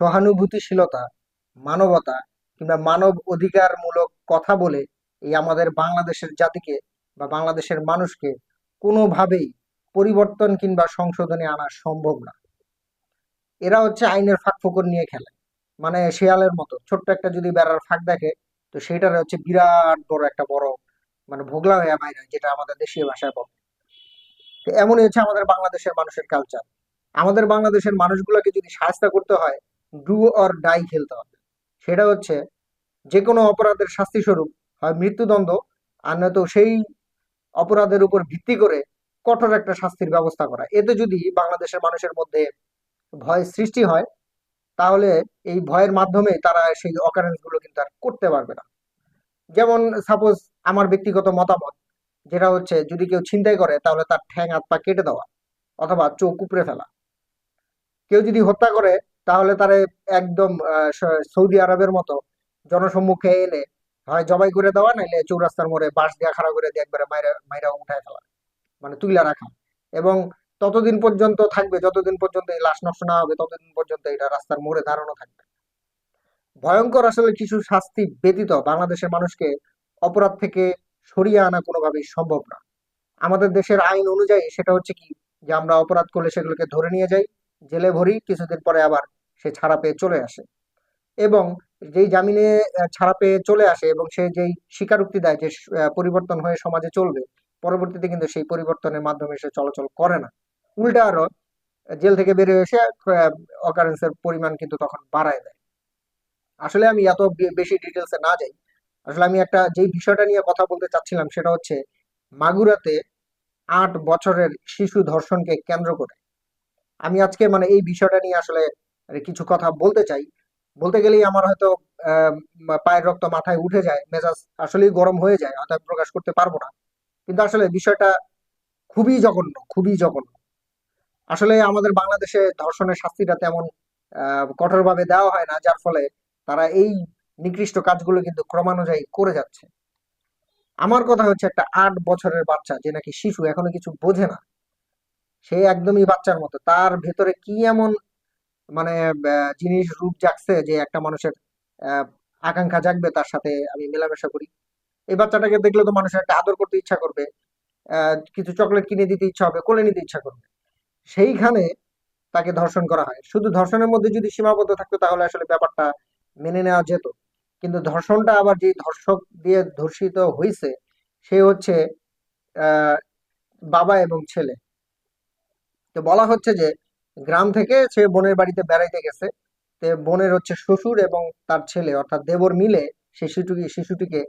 সহানুভূতিশীলতা, মানবতা কিংবা মানব অধিকারমূলক কথা বলে এই আমাদের বাংলাদেশের জাতিকে বা বাংলাদেশের মানুষকে কোনোভাবেই পরিবর্তন কিংবা সংশোধনে আনা সম্ভব না। এরা হচ্ছে আইনের ফাঁক নিয়ে খেলে। মানে শেয়ালের মতো। ছোট্ট একটা যদি বেড়ার ফাঁক দেখে, তো সেটার হচ্ছে বিরাট বড় একটা বড় মানে ভোগলা হয়ে বাইরে, যেটা আমাদের দেশীয় ভাষায় বলে। তো এমনই হচ্ছে আমাদের বাংলাদেশের মানুষের কালচার আমাদের বাংলাদেশের মানুষগুলোকে যদি সাহায্য করতে হয় ডু অর ডাই খেলতে হবে। সেটা হচ্ছে যে কোনো অপরাধের শাস্তি স্বরূপ হয় মৃত্যুদণ্ড, আর নয়তো সেই অপরাধের উপর ভিত্তি করে কঠোর একটা শাস্তির ব্যবস্থা করা। এতে যদি বাংলাদেশের মানুষের মধ্যে ভয় সৃষ্টি হয়, তাহলে এই ভয়ের মাধ্যমে তারা সেই অকারেন্সগুলো কিন্তু আর করতে পারবে না। যেমন সাপোজ আমার ব্যক্তিগত মতামত, যেটা হচ্ছে যদি কেউ ছিনতাই করে, তাহলে তার ঠ্যাং, হাত, পা কেটে দেওয়া, অথবা চোখ উপড়ে ফেলা। কেউ যদি হত্যা করে তাহলে তারে একদম সৌদি আরবের মতো জনসম্মুখে এনে হয় জবাই করে দেওয়া, নাইলে চৌরাস্তার মোড়ে বাঁশ দিয়া খাড়া করে দিয়ে একবারে মাইরা মাইরা উঠায় ফেলা মানে তুইলা রাখা। এবং ততদিন পর্যন্ত থাকবে, যতদিন পর্যন্ত এই লাশ নষ্ট না হবে, ততদিন পর্যন্ত এটা রাস্তার মোড়ে দাঁড়ানো থাকবে। ভয়ঙ্কর আসলে কিছু শাস্তি ব্যতীত বাংলাদেশের মানুষকে অপরাধ থেকে সরিয়ে আনা কোনোভাবেই সম্ভব না। আমাদের দেশের আইন অনুযায়ী সেটা হচ্ছে কি, যে আমরা অপরাধ করলে সেগুলোকে ধরে নিয়ে যাই, জেলে ভরি, কিছুদিন পরে আবার সে ছাড়া পেয়ে চলে আসে। এবং যেই জামিনে ছাড়া পেয়ে চলে আসে এবং সে যেই স্বীকারোক্তি দেয় যে পরিবর্তন হয়ে সমাজে চলবে, পরবর্তীতে কিন্তু সেই পরিবর্তনের মাধ্যমে সে চলাচল করে না। উল্টা আরও, জেল থেকে বেরিয়ে এসে অকারেন্সের পরিমাণ কিন্তু তখন বাড়ায় দেয়। আসলে আমি এত বেশি ডিটেলসে না যাই। আসলে আমি একটা যেই বিষয়টা নিয়ে কথা বলতে চাচ্ছিলাম সেটা হচ্ছে, মাগুরাতে আট বছরের শিশু ধর্ষণকে কেন্দ্র করে। আমি আজকে মানে এই বিষয়টা নিয়ে আসলে কিছু কথা বলতে চাই। বলতে গেলেই আমার হয়তো পায়ের রক্ত মাথায় উঠে যায়, মেজাজ আসলেই গরম হয়ে যায়, হয়তো আমি প্রকাশ করতে পারব না। কিন্তু আসলে বিষয়টা খুবই জঘন্য খুবই জঘন্য। আসলে আমাদের বাংলাদেশে ধর্ষণের শাস্তিটা তেমন কঠোরভাবে দেওয়া হয় না, যার ফলে তারা এই নিকৃষ্ট কাজগুলো কিন্তু ক্রমানুযায়ী করে যাচ্ছে। আমার কথা হচ্ছে একটা আট বছরের বাচ্চা, যে নাকি শিশু, এখনও কিছু বোঝে না। সে একদমই বাচ্চার মতো, তার ভেতরে কি এমন মানে জিনিস রূপ জাগছে যে একটা মানুষের আকাঙ্ক্ষা জাগবে তার সাথে আমি মেলামেশা করি। এই বাচ্চাটাকে দেখলে তো মানুষের একটা আদর করতে ইচ্ছা করবে কিছু চকলেট কিনে দিতে ইচ্ছা হবে, কোলে নিতে ইচ্ছা করবে। সেইখানে তাকে ধর্ষণ করা হয়। শুধু ধর্ষণের মধ্যে যদি সীমাবদ্ধ থাকতো তাহলে আসলে ব্যাপারটা মেনে নেওয়া যেত। কিন্তু ধর্ষণটা আবার যে ধর্ষক দিয়ে ধর্ষিত হয়েছে সে হচ্ছে বাবা এবং ছেলে। তো বলা হচ্ছে যে গ্রাম থেকে সে বোনের বাড়িতে বেড়াইতে গেছে। বোনের হচ্ছে শ্বশুর এবং তার ছেলে, অর্থাৎ দেবর মিলে সেই শিশুটিকে শিশুটিকে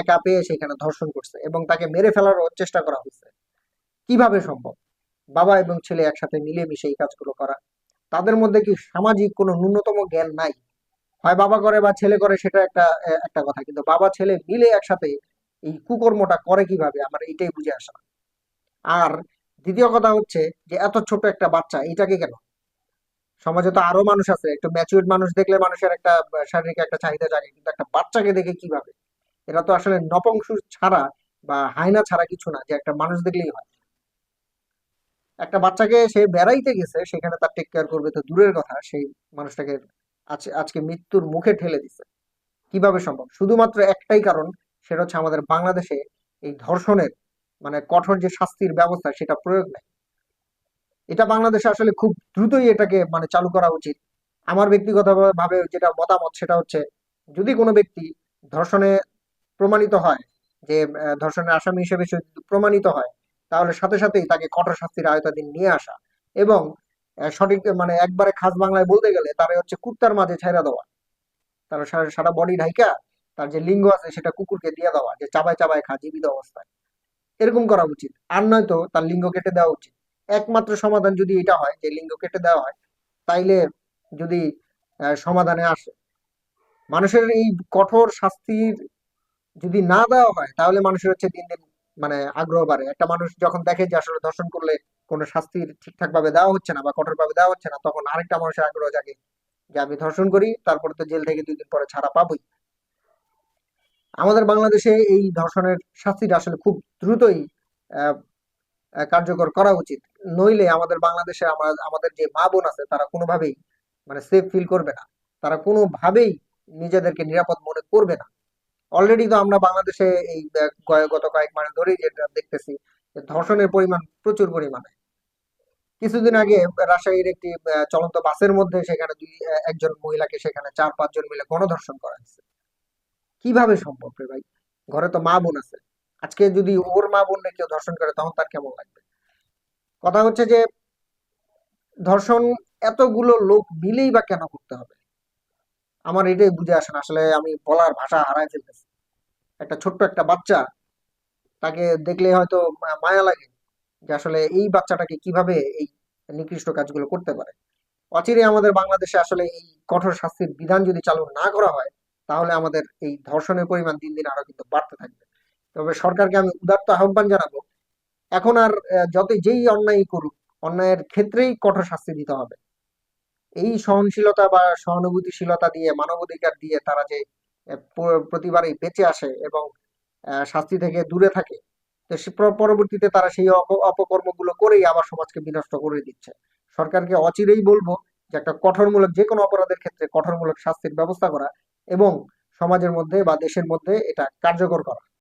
একা পেয়ে সেখানে ধর্ষণ করছে এবং তাকে মেরে ফেলারও চেষ্টা করা হয়েছে কীভাবে সম্ভব? বাবা এবং ছেলে একসাথে মিলেমিশে এই কাজগুলো করা। তাদের মধ্যে কি সামাজিক কোনো ন্যূনতম জ্ঞান নাই? হয় বাবা করে বা ছেলে করে সেটা একটা একটা কথা। কিন্তু বাবা, ছেলে মিলে একসাথে এই কুকর্মটা করে কীভাবে? আমার এটাই বুঝে আসা। আর দ্বিতীয় কথা হচ্ছে যে, এত ছোট একটা বাচ্চা, এটাকে কেন? সমাজে তো আরও মানুষ আছে, একটু ম্যাচিউরড মানুষ দেখলে মানুষের একটা শারীরিক একটা চাহিদা জাগে, কিন্তু একটা বাচ্চাকে দেখে কীভাবে? এটা তো আসলে নপুংসক ছাড়া বা হায়না ছাড়া কিছু না, যে একটা মানুষ দেখলেই হয়। একটা বাচ্চাকে সে বেড়াইতে গেছে, সেখানে তার টেক কেয়ার করবে তো দূরের কথা, সেই মানুষটাকে আজ, আজকে মৃত্যুর মুখে ঠেলে দিছে। কীভাবে সম্ভব? শুধুমাত্র একটাই কারণ, সেটা হচ্ছে আমাদের বাংলাদেশে এই ধর্ষণের মানে কঠোর যে শাস্তির ব্যবস্থা সেটা প্রয়োগ নাই। এটা বাংলাদেশে আসলে খুব দ্রুতই এটাকে মানে চালু করা উচিত। আমার ব্যক্তিগত ভাবে যেটা মতামত সেটা হচ্ছে, যদি কোনো ব্যক্তি ধর্ষণে প্রমাণিত হয় যে ধর্ষণের আসামি হিসেবে প্রমাণিত হয়, তাহলে সাথে সাথেই তাকে কঠোর শাস্তির আয়তাধীন নিয়ে আসা এবং সঠিক মানে একবারে খাস বাংলায় বলতে গেলে তারা হচ্ছে কুত্তার মাঝে ছেড়ে দেওয়া। তার সারা বডি ঢাইকা তার যে লিঙ্গ আছে সেটা কুকুরকে দিয়ে দেওয়া, যে চাবায় চাবায় খা, জীবিত অবস্থায়। এরকম করা উচিত। আর নয়তো তার লিঙ্গ কেটে দেওয়া উচিত। একমাত্র সমাধান যদি এটা হয়, যে লিঙ্গ কেটে দেওয়া হয়, তাইলে যদি সমাধানে আসে। মানুষের এই কঠোর শাস্তির যদি না দেওয়া হয়, তাহলে মানুষের হচ্ছে দিন দিন মানে আগ্রহ বাড়ে। একটা মানুষ যখন দেখে যে আসলে ধর্ষণ করলে কোনো শাস্তির ঠিকঠাক ভাবে দেওয়া হচ্ছে না বা কঠোর ভাবে দেওয়া হচ্ছে না, তখন আরেকটা মানুষের আগ্রহ জাগে যে আমি ধর্ষণ করি, তারপরে তো জেল থেকে দুই দিন পরে ছাড়া পাবোই। আমাদের বাংলাদেশে এই ধর্ষণের শাস্তিটা আসলে খুব দ্রুতই কার্যকর করা উচিত। নইলে আমাদের বাংলাদেশে আমাদের যে মা বোন আছে তারা কোনোভাবেই মানে সেফ ফিল করবে না। তারা কোনোভাবেই নিজেদেরকে নিরাপদ মনে করবে না। অলরেডি তো আমরা বাংলাদেশে এই গত কয়েক মাস ধরেই যেটা দেখতেছি ধর্ষণের পরিমাণ প্রচুর পরিমাণে। কিছুদিন আগে রাজশাহীর একটি চলন্ত বাসের মধ্যে সেখানে দুই একজন মহিলাকে সেখানে চার, পাঁচজন মিলে গণধর্ষণ করা হয়েছে। কীভাবে সম্ভব রে ভাই? ঘরে তো মা বোন আছে। আজকে যদি ওর মা বোনকে কেউ ধর্ষণ করে, তখন তার কেমন লাগবে? কথা হচ্ছে যে, ধর্ষণ এতগুলো লোক মিলেই বা কেন করতে হবে? আমার এটাই বুঝে আসে না। আসলে আমি বলার ভাষা হারায় ফেলতেছি। একটা ছোট্ট একটা বাচ্চা, তাকে দেখলে হয়তো মায়া লাগে যে আসলে এই বাচ্চাটাকে কীভাবে এই নিকৃষ্ট কাজগুলো করতে পারে। অচিরে আমাদের বাংলাদেশে আসলে এই কঠোর শাস্তির বিধান যদি চালু না করা হয় তাহলে আমাদের এই ধর্ষণের পরিমাণ দিন দিন আরও কিন্তু বাড়তে থাকবে। তবে সরকারকে আমি উদাত্ত আহ্বান জানাব, এখন আর যতই যেই অন্যায় করুক, অন্যায়ের ক্ষেত্রেই কঠোর শাস্তি দিতে হবে। এই সহনশীলতা বা সহানুভূতিশীলতা দিয়ে, মানবাধিকার দিয়ে তারা যে প্রতিবারই বেঁচে আসে এবং শাস্তি থেকে দূরে থাকে, তো পরবর্তীতে তারা সেই অপ- অপকর্মগুলো করেই আবার সমাজকে বিনষ্ট করে দিচ্ছে। সরকারকে অচিরেই বলব যে একটা কঠোরমূলক, যে কোনো অপরাধের ক্ষেত্রে কঠোরমূলক শাস্তির ব্যবস্থা করা এবং সমাজের মধ্যে বা দেশের মধ্যে এটা কার্যকর করা।